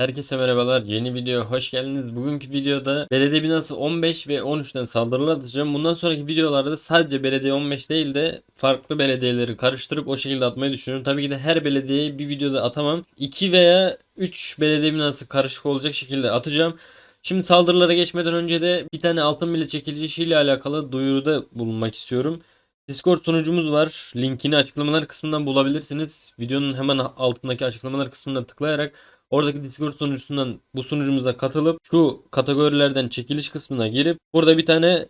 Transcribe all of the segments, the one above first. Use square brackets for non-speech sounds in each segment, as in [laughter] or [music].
Herkese merhabalar. Yeni videoya hoş geldiniz. Bugünkü videoda belediye binası 15 ve 13'ten saldırılar atacağım. Bundan sonraki videolarda sadece belediye 15 değil de farklı belediyeleri karıştırıp o şekilde atmayı düşünüyorum. Tabii ki de her belediyeyi bir videoda atamam. 2 veya 3 belediye binası karışık olacak şekilde atacağım. Şimdi saldırılara geçmeden önce de bir tane altın bile çekilici işiyle alakalı duyuruda bulunmak istiyorum. Discord sunucumuz var. Linkini açıklamalar kısmından bulabilirsiniz. Videonun hemen altındaki açıklamalar kısmına tıklayarak oradaki Discord sunucusundan bu sunucumuza katılıp şu kategorilerden çekiliş kısmına girip burada bir tane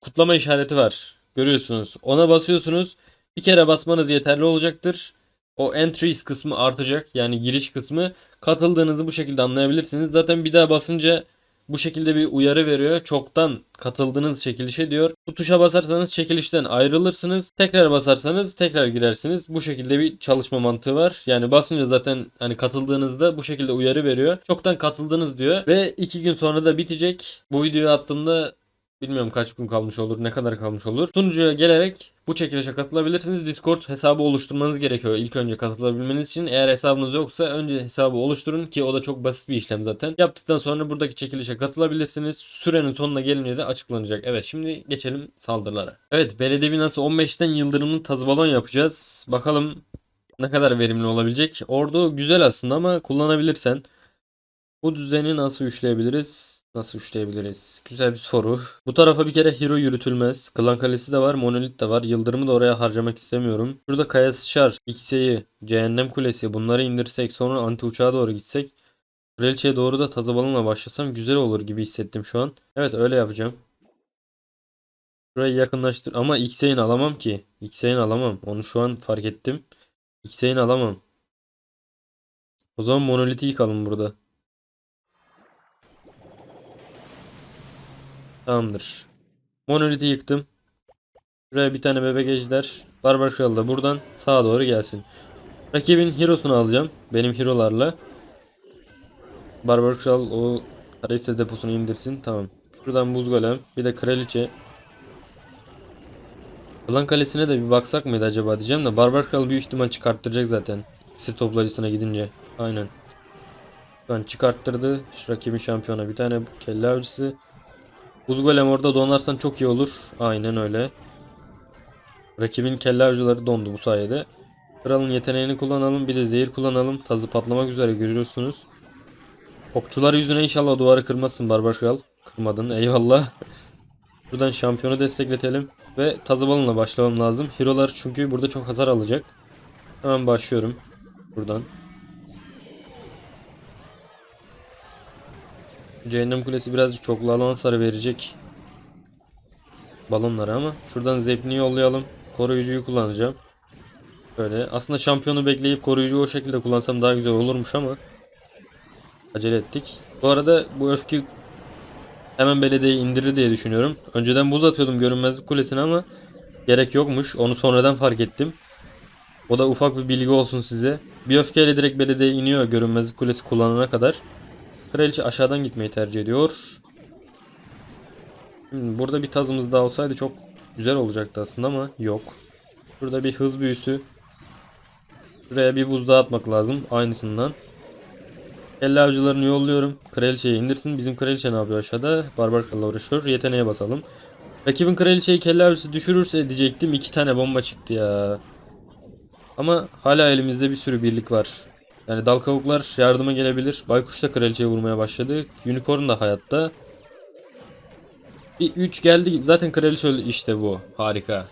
kutlama işareti var. Görüyorsunuz. Ona basıyorsunuz. Bir kere basmanız yeterli olacaktır. O entries kısmı artacak. Yani giriş kısmı. Katıldığınızı bu şekilde anlayabilirsiniz. Zaten bir daha basınca bu şekilde bir uyarı veriyor. Çoktan katıldığınız çekilişe diyor. Bu tuşa basarsanız çekilişten ayrılırsınız. Tekrar basarsanız tekrar girersiniz. Bu şekilde bir çalışma mantığı var. Yani basınca zaten hani katıldığınızda bu şekilde uyarı veriyor. Çoktan katıldınız diyor. Ve iki gün sonra da bitecek. Bu videoyu attığımda Bilmiyorum kaç gün kalmış olur, ne kadar kalmış olur. Sunucuya gelerek bu çekilişe katılabilirsiniz. Discord hesabı oluşturmanız gerekiyor ilk önce katılabilmeniz için. Eğer hesabınız yoksa önce hesabı oluşturun ki o da çok basit bir işlem zaten. Yaptıktan sonra buradaki çekilişe katılabilirsiniz. Sürenin sonuna gelince de açıklanacak. Evet şimdi geçelim saldırılara. Evet belediye binası 15'ten yıldırımlı tazı balon yapacağız. Bakalım ne kadar verimli olabilecek. Ordu güzel aslında ama kullanabilirsen. Bu düzeni nasıl üçleyebiliriz? Nasıl üçleyebiliriz? Güzel bir soru. Bu tarafa bir kere hero yürütülmez. Klan Kalesi de var, Monolit de var. Yıldırımı da oraya harcamak istemiyorum. Şurada Kaya Sıçar, X'yi, Cehennem Kulesi bunları indirsek sonra anti uçağa doğru gitsek. Kraliçeye doğru da tazı balonla başlasam güzel olur gibi hissettim şu an. Evet öyle yapacağım. Şurayı yakınlaştır ama X'eyin alamam ki. X'eyin alamam. Onu şu an fark ettim. X'eyin alamam. O zaman monoliti yıkalım burada. Tamamdır. Monoliti yıktım. Şuraya bir tane bebek ejder. Barbar Kral da buradan sağa doğru gelsin. Rakibin Hero'sunu alacağım. Benim Hero'larla. Barbar Kral o Araysa deposunu indirsin. Tamam. Şuradan buz golem. Bir de kraliçe. Klan kalesine de bir baksak mıydı acaba diyeceğim de Barbar Kral büyük ihtimal çıkarttıracak zaten. Sır toplayıcısına gidince. Aynen. Şu an çıkarttırdı. Şu rakibin şampiyona bir tane kelle avcısı. Buz golem orada donarsan çok iyi olur. Aynen öyle. Rakibin kelle avcıları dondu bu sayede. Kralın yeteneğini kullanalım. Bir de zehir kullanalım. Tazı patlamak üzere görüyorsunuz. Okçular yüzüne inşallah duvarı kırmazsın Barbar Kral. Kırmadın eyvallah. Buradan şampiyonu destekletelim. Ve tazı balonla başlamam lazım. Hero'lar çünkü burada çok hasar alacak. Hemen başlıyorum. Buradan. Cehennem Kulesi birazcık çoklu alan hasarı verecek. Balonlara ama. Şuradan Zepplin'i yollayalım. Koruyucuyu kullanacağım. Böyle. Aslında şampiyonu bekleyip koruyucuyu o şekilde kullansam daha güzel olurmuş ama. Acele ettik. Bu arada bu öfke hemen belediyeyi indirir diye düşünüyorum. Önceden buz atıyordum görünmezlik kulesine ama gerek yokmuş. Onu sonradan fark ettim. O da ufak bir bilgi olsun size. Bir öfkeyle direkt belediye iniyor görünmezlik kulesi kullanana kadar. Kraliçe aşağıdan gitmeyi tercih ediyor. Şimdi burada bir tazımız daha olsaydı çok güzel olacaktı aslında ama yok. Burada bir hız büyüsü. Şuraya bir buz atmak lazım aynısından. Kelle avcılarını yolluyorum. Kraliçeyi indirsin. Bizim kraliçe ne yapıyor aşağıda? Barbar kralla uğraşıyor. Yeteneğe basalım. Rakibin kraliçeyi kelle avcısı düşürürse diyecektim. iki tane bomba çıktı ya. Ama hala elimizde bir sürü birlik var. Yani dal kavuklar yardıma gelebilir. Baykuş da kraliçeye vurmaya başladı. Unicorn da hayatta. Bir 3 geldi. Zaten kraliçe öldü. İşte bu. Harika.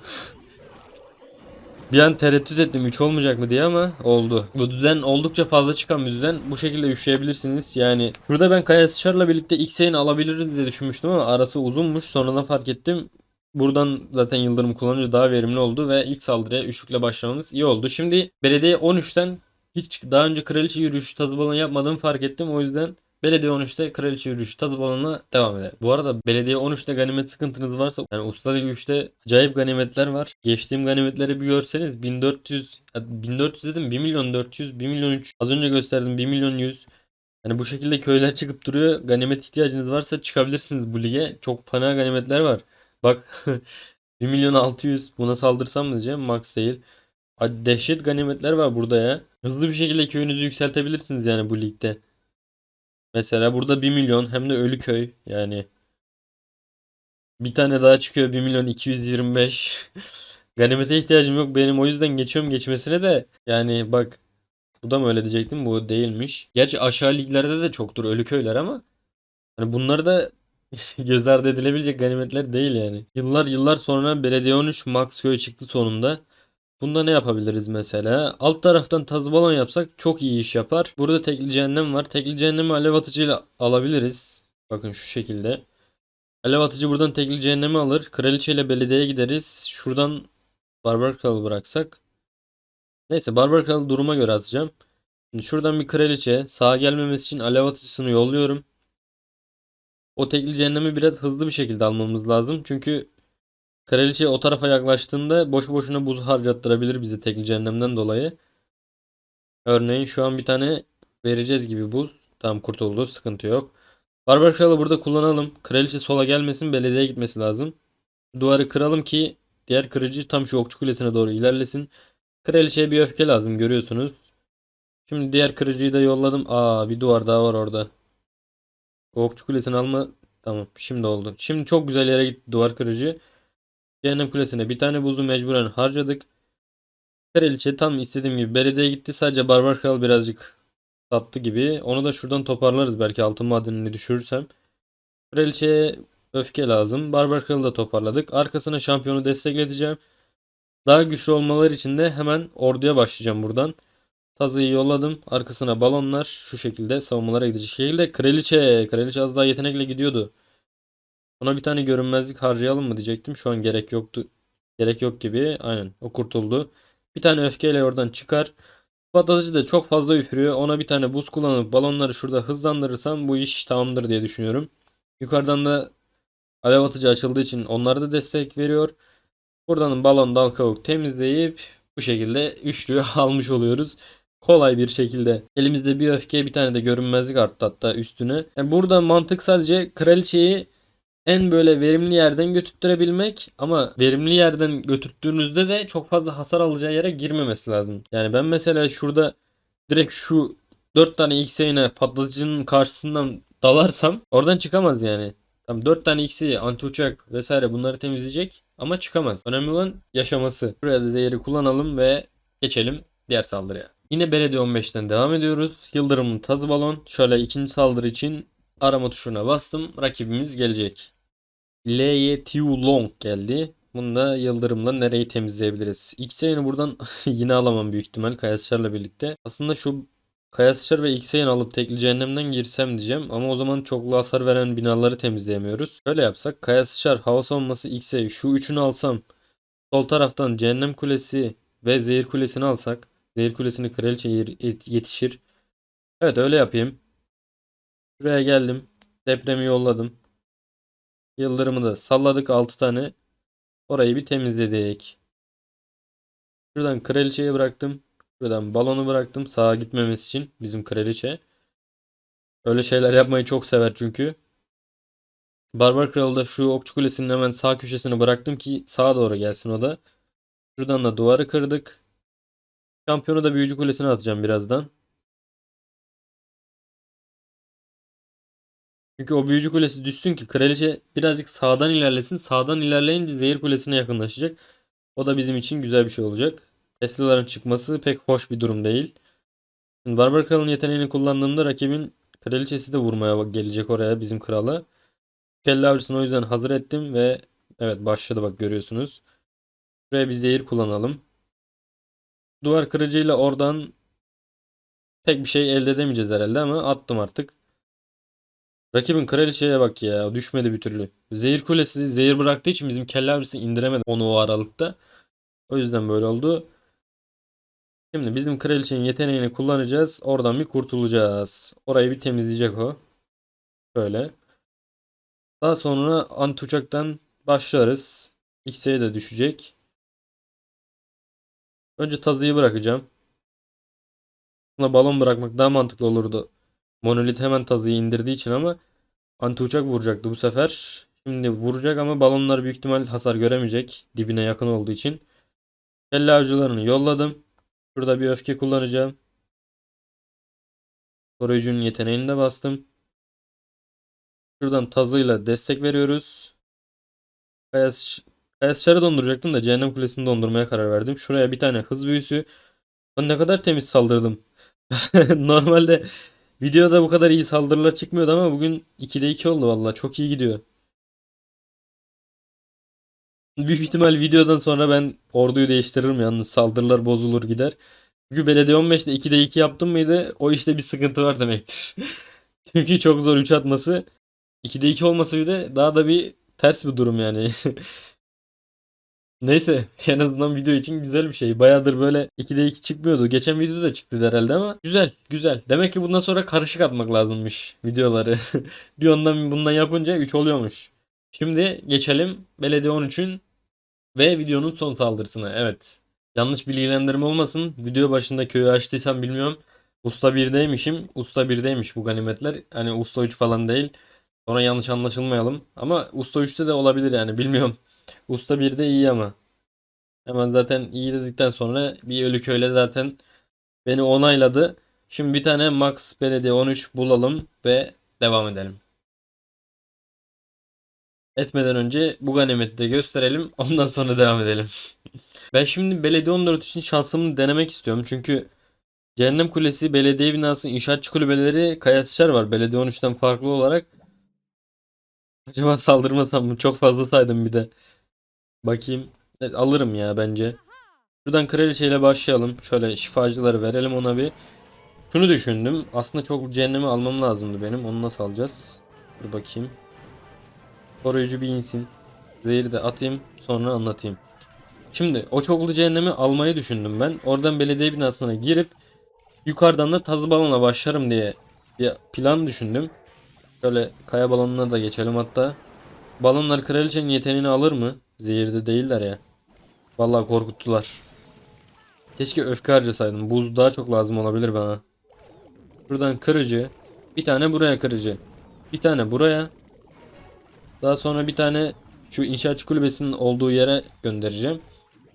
bir an tereddüt ettim 3 olmayacak mı diye ama oldu. Bu düzen oldukça fazla çıkan bir düzen. Bu şekilde üşüyebilirsiniz. Yani şurada ben Kaya Sıçar'la birlikte X'e'ni alabiliriz diye düşünmüştüm ama arası uzunmuş. Sonradan fark ettim. Buradan zaten yıldırım kullanınca daha verimli oldu ve ilk saldırıya üçlükle başlamamız iyi oldu. Şimdi belediye 13'ten hiç daha önce kraliçe yürüyüşü tazı balonu yapmadığımı fark ettim. O yüzden belediye 13'te kraliçe yürüyüşü tazı balonuna devam eder. Bu arada belediye 13'te ganimet sıkıntınız varsa yani usta Ligi 3'te acayip ganimetler var. Geçtiğim ganimetleri bir görseniz 1400 1400 dedim 1 milyon 400 1 milyon 3 az önce gösterdim 1 milyon 100 yani bu şekilde köyler çıkıp duruyor. Ganimet ihtiyacınız varsa çıkabilirsiniz bu lige. Çok fena ganimetler var. Bak [laughs] 1 milyon 600 buna saldırsam mı diyeceğim max değil. Dehşet ganimetler var burada ya. Hızlı bir şekilde köyünüzü yükseltebilirsiniz yani bu ligde. Mesela burada 1 milyon hem de ölü köy yani. Bir tane daha çıkıyor 1 milyon 225. [laughs] Ganimete ihtiyacım yok benim o yüzden geçiyorum geçmesine de. Yani bak bu da mı öyle diyecektim bu değilmiş. Gerçi aşağı liglerde de çoktur ölü köyler ama hani bunları da [laughs] göz ardı edilebilecek ganimetler değil yani. Yıllar yıllar sonra Belediye 13 Max köy çıktı sonunda. Bunda ne yapabiliriz mesela? Alt taraftan tazı balon yapsak çok iyi iş yapar. Burada tekli cehennem var. Tekli cehennemi alev atıcıyla alabiliriz. Bakın şu şekilde. Alev atıcı buradan tekli cehennemi alır. Kraliçe ile belediyeye gideriz. Şuradan barbar kralı bıraksak. Neyse barbar kralı duruma göre atacağım. Şimdi şuradan bir kraliçe sağa gelmemesi için alev atıcısını yolluyorum. O tekli cehennemi biraz hızlı bir şekilde almamız lazım. Çünkü kraliçe o tarafa yaklaştığında boş boşuna buz harcattırabilir bize tekli cehennemden dolayı. Örneğin şu an bir tane vereceğiz gibi buz. Tamam kurtuldu sıkıntı yok. Barbar kralı burada kullanalım. Kraliçe sola gelmesin belediyeye gitmesi lazım. Duvarı kıralım ki diğer kırıcı tam şu okçu kulesine doğru ilerlesin. Kraliçeye bir öfke lazım görüyorsunuz. Şimdi diğer kırıcıyı da yolladım. Aa bir duvar daha var orada. Okçu kulesini alma. Tamam şimdi oldu. Şimdi çok güzel yere gitti duvar kırıcı. Cehennem kulesine bir tane buzu mecburen harcadık. Kraliçe tam istediğim gibi belediyeye gitti. Sadece Barbar Kral birazcık sattı gibi. Onu da şuradan toparlarız belki altın madenini düşürürsem. Kraliçeye öfke lazım. Barbar Kralı da toparladık. Arkasına şampiyonu destekleteceğim. Daha güçlü olmaları için de hemen orduya başlayacağım buradan. Tazıyı yolladım. Arkasına balonlar şu şekilde savunmalara gidecek şekilde. Kraliçe. Kraliçe az daha yetenekle gidiyordu. Ona bir tane görünmezlik harcayalım mı diyecektim. Şu an gerek yoktu. Gerek yok gibi. Aynen. O kurtuldu. Bir tane öfkeyle oradan çıkar. Patlatıcı da çok fazla üfürüyor. Ona bir tane buz kullanıp balonları şurada hızlandırırsam bu iş tamamdır diye düşünüyorum. Yukarıdan da alev atıcı açıldığı için onlara da destek veriyor. Buradan balon dal kavuk temizleyip bu şekilde üçlüyü [laughs] almış oluyoruz. Kolay bir şekilde. Elimizde bir öfke bir tane de görünmezlik arttı hatta üstüne. Yani burada mantık sadece kraliçeyi en böyle verimli yerden götürttürebilmek ama verimli yerden götürttüğünüzde de çok fazla hasar alacağı yere girmemesi lazım. Yani ben mesela şurada direkt şu 4 tane X'e patlatıcının karşısından dalarsam oradan çıkamaz yani. Tam 4 tane X'i anti uçak vesaire bunları temizleyecek ama çıkamaz. Önemli olan yaşaması. Buraya da zehri kullanalım ve geçelim diğer saldırıya. Yine belediye 15'ten devam ediyoruz. Yıldırımın tazı balon. Şöyle ikinci saldırı için arama tuşuna bastım. Rakibimiz gelecek. L'ye Tiu Long geldi. Bunu da yıldırımla nereyi temizleyebiliriz? X'e buradan [laughs] yine alamam büyük ihtimal Kayasışar'la birlikte. Aslında şu Kayasışar ve X'e alıp tekli cehennemden girsem diyeceğim. Ama o zaman çoklu hasar veren binaları temizleyemiyoruz. Şöyle yapsak Kayasışar, hava savunması X'e şu üçünü alsam. Sol taraftan cehennem kulesi ve zehir kulesini alsak. Zehir kulesini kraliçe yetişir. Evet öyle yapayım. Şuraya geldim. Depremi yolladım. Yıldırımı da salladık 6 tane. Orayı bir temizledik. Şuradan kraliçeye bıraktım. Şuradan balonu bıraktım sağa gitmemesi için bizim kraliçe. Öyle şeyler yapmayı çok sever çünkü. Barbar Kralı da şu okçu kulesinin hemen sağ köşesine bıraktım ki sağa doğru gelsin o da. Şuradan da duvarı kırdık. Şampiyonu da büyücü kulesine atacağım birazdan. Çünkü o büyücü kulesi düşsün ki kraliçe birazcık sağdan ilerlesin. Sağdan ilerleyince zehir kulesine yakınlaşacak. O da bizim için güzel bir şey olacak. Tesla'ların çıkması pek hoş bir durum değil. Şimdi Barbar Kral'ın yeteneğini kullandığımda rakibin kraliçesi de vurmaya gelecek oraya bizim krala. Kelle avcısını o yüzden hazır ettim ve evet başladı bak görüyorsunuz. Buraya bir zehir kullanalım. Duvar kırıcıyla oradan pek bir şey elde edemeyeceğiz herhalde ama attım artık. Rakibin kraliçeye bak ya. Düşmedi bir türlü. Zehir kulesi zehir bıraktığı için bizim kelle avcısı indiremedi onu o aralıkta. O yüzden böyle oldu. Şimdi bizim kraliçenin yeteneğini kullanacağız. Oradan bir kurtulacağız. Orayı bir temizleyecek o. Böyle. Daha sonra anti uçaktan başlarız. X'e de düşecek. Önce tazıyı bırakacağım. Aslında balon bırakmak daha mantıklı olurdu. Monolit hemen tazıyı indirdiği için ama anti uçak vuracaktı bu sefer. Şimdi vuracak ama balonlar büyük ihtimal hasar göremeyecek. Dibine yakın olduğu için. Kelle avcılarını yolladım. Şurada bir öfke kullanacağım. Koruyucunun yeteneğini de bastım. Şuradan tazıyla destek veriyoruz. Kayas, donduracaktım da Cehennem Kulesi'ni dondurmaya karar verdim. Şuraya bir tane hız büyüsü. Ben ne kadar temiz saldırdım. [laughs] Normalde videoda bu kadar iyi saldırılar çıkmıyordu ama bugün 2'de 2 oldu valla. Çok iyi gidiyor. Büyük ihtimal videodan sonra ben orduyu değiştiririm yalnız saldırılar bozulur gider. Çünkü belediye 15'te 2'de 2 yaptım mıydı o işte bir sıkıntı var demektir. [laughs] Çünkü çok zor 3 atması. 2'de 2 olması bir de daha da bir ters bir durum yani. [laughs] Neyse [laughs] en azından video için güzel bir şey. Bayağıdır böyle 2'de 2 çıkmıyordu. Geçen videoda da çıktı herhalde ama güzel güzel. Demek ki bundan sonra karışık atmak lazımmış videoları. [laughs] bir ondan bundan yapınca 3 oluyormuş. Şimdi geçelim Belediye 13'ün ve videonun son saldırısına. Evet. Yanlış bilgilendirme olmasın. Video başında köyü açtıysam bilmiyorum. Usta 1'deymişim. Usta 1'deymiş bu ganimetler. Hani Usta 3 falan değil. Sonra yanlış anlaşılmayalım. Ama Usta 3'te de olabilir yani bilmiyorum. Usta 1'de iyi ama. Hemen zaten iyi dedikten sonra bir ölü köyle zaten beni onayladı. Şimdi bir tane Max Belediye 13 bulalım ve devam edelim. Etmeden önce bu ganimeti de gösterelim. [laughs] Ondan sonra devam edelim. [laughs] ben şimdi Belediye 14 için şansımı denemek istiyorum. Çünkü Cehennem Kulesi, Belediye Binası, İnşaatçı Kulübeleri, Kayasçılar var. Belediye 13'ten farklı olarak. Acaba saldırmasam mı? Çok fazla saydım bir de. Bakayım. Evet, alırım ya bence. Şuradan kraliçeyle başlayalım. Şöyle şifacıları verelim ona bir. Şunu düşündüm. Aslında çok cehennemi almam lazımdı benim. Onu nasıl alacağız? Dur bakayım. Koruyucu bir insin. Zehri de atayım. Sonra anlatayım. Şimdi o çoklu cehennemi almayı düşündüm ben. Oradan belediye binasına girip yukarıdan da tazı balonla başlarım diye bir plan düşündüm. Şöyle kaya balonuna da geçelim hatta. Balonlar kraliçenin yeteneğini alır mı? Zehirde değiller ya. Vallahi korkuttular. Keşke öfke harcasaydım. Buz daha çok lazım olabilir bana. Buradan kırıcı. Bir tane buraya kırıcı. Bir tane buraya. Daha sonra bir tane şu inşaatçı kulübesinin olduğu yere göndereceğim.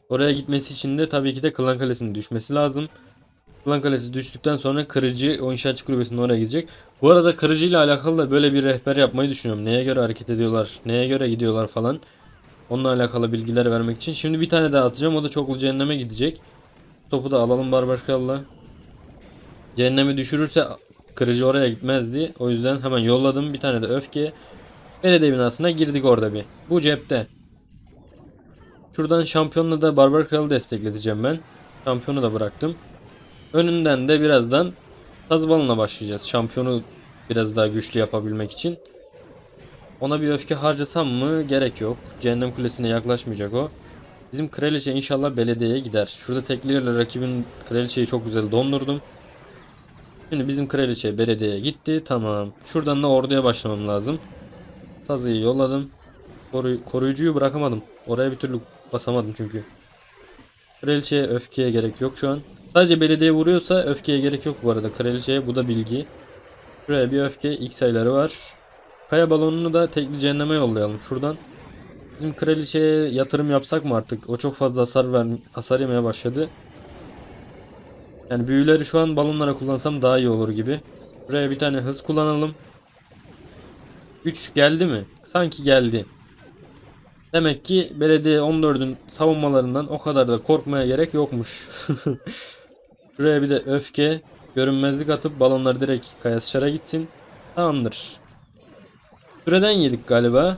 Oraya gitmesi için de tabii ki de Klan Kalesi'nin düşmesi lazım. Klan Kalesi düştükten sonra kırıcı o inşaatçı kulübesinin oraya gidecek. Bu arada kırıcı ile alakalı da böyle bir rehber yapmayı düşünüyorum. Neye göre hareket ediyorlar, neye göre gidiyorlar falan. Onunla alakalı bilgiler vermek için. Şimdi bir tane daha atacağım. O da çoklu cehenneme gidecek. Topu da alalım Barbar Kral'la. Cehennemi düşürürse kırıcı oraya gitmezdi. O yüzden hemen yolladım. Bir tane de öfke. Belediye binasına girdik orada bir. Bu cepte. Şuradan şampiyonla da Barbar Kral'ı destekleteceğim ben. Şampiyonu da bıraktım. Önünden de birazdan Tazbalon'a başlayacağız. Şampiyonu biraz daha güçlü yapabilmek için. Ona bir öfke harcasam mı? Gerek yok. Cehennem Kulesi'ne yaklaşmayacak o. Bizim kraliçe inşallah belediyeye gider. Şurada tekliyle rakibin kraliçeyi çok güzel dondurdum. Şimdi bizim kraliçe belediyeye gitti. Tamam. Şuradan da orduya başlamam lazım. Tazıyı yolladım. Koru koruyucuyu bırakamadım. Oraya bir türlü basamadım çünkü. Kraliçeye öfkeye gerek yok şu an. Sadece belediye vuruyorsa öfkeye gerek yok bu arada. Kraliçeye bu da bilgi. Şuraya bir öfke. X sayıları var. Kaya balonunu da tekli cehenneme yollayalım şuradan. Bizim kraliçeye yatırım yapsak mı artık? O çok fazla hasar ver hasar yemeye başladı. Yani büyüleri şu an balonlara kullansam daha iyi olur gibi. Buraya bir tane hız kullanalım. 3 geldi mi? Sanki geldi. Demek ki belediye 14'ün savunmalarından o kadar da korkmaya gerek yokmuş. [laughs] Şuraya bir de öfke, görünmezlik atıp balonlar direkt kayasçara gitsin. Tamamdır. Süreden yedik galiba.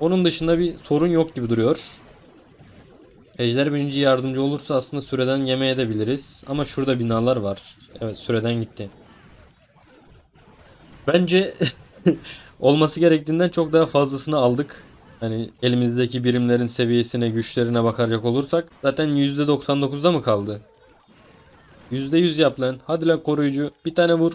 Onun dışında bir sorun yok gibi duruyor. Ejder bininci yardımcı olursa aslında süreden yemeye de biliriz. Ama şurada binalar var. Evet süreden gitti. Bence [laughs] olması gerektiğinden çok daha fazlasını aldık. Hani elimizdeki birimlerin seviyesine, güçlerine bakacak olursak zaten %99'da mı kaldı? %100 yap lan. Hadi lan koruyucu. Bir tane vur.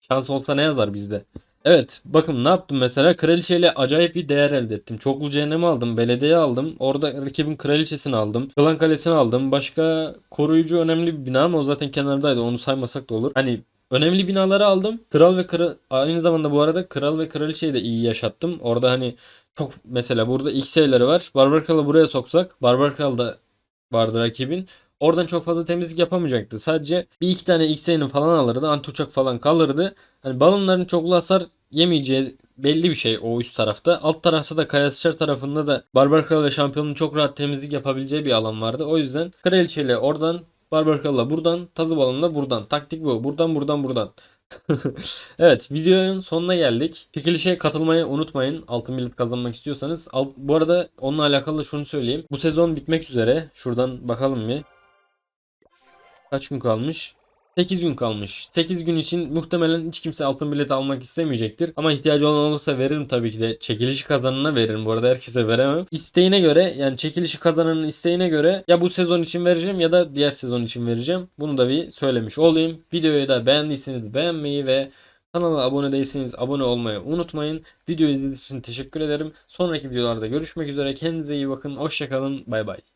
Şans olsa ne yazar bizde? Evet bakın ne yaptım mesela kraliçeyle acayip bir değer elde ettim. Çoklu cehennemi aldım, belediye aldım. Orada rakibin kraliçesini aldım. Klan kalesini aldım. Başka koruyucu önemli bir bina ama o zaten kenardaydı. Onu saymasak da olur. Hani önemli binaları aldım. Kral ve kral aynı zamanda bu arada kral ve kraliçeyi de iyi yaşattım. Orada hani çok mesela burada X sayıları var. Barbar Kral'ı buraya soksak Barbar Kral da vardı rakibin. Oradan çok fazla temizlik yapamayacaktı. Sadece bir iki tane X'inin falan alırdı. Anti uçak falan kalırdı. Hani balonların çoklu hasar yemeyeceği belli bir şey o üst tarafta. Alt tarafta da Kaya Sıçar tarafında da Barbar Kral ve Şampiyon'un çok rahat temizlik yapabileceği bir alan vardı. O yüzden Kraliçe ile oradan Barbar Kral'la buradan, Tazı Balon'la buradan. Taktik bu. Buradan buradan buradan. [laughs] evet videonun sonuna geldik. Çekilişe katılmayı unutmayın. Altın bilet kazanmak istiyorsanız. Alt, bu arada onunla alakalı şunu söyleyeyim. Bu sezon bitmek üzere. Şuradan bakalım bir. Kaç gün kalmış? 8 gün kalmış. 8 gün için muhtemelen hiç kimse altın bilet almak istemeyecektir. Ama ihtiyacı olan olursa veririm tabii ki de. Çekilişi kazanana veririm. Bu arada herkese veremem. İsteğine göre yani çekilişi kazananın isteğine göre ya bu sezon için vereceğim ya da diğer sezon için vereceğim. Bunu da bir söylemiş olayım. Videoyu da beğendiyseniz beğenmeyi ve Kanala abone değilseniz abone olmayı unutmayın. Video izlediğiniz için teşekkür ederim. Sonraki videolarda görüşmek üzere. Kendinize iyi bakın. Hoşçakalın. Bay bay.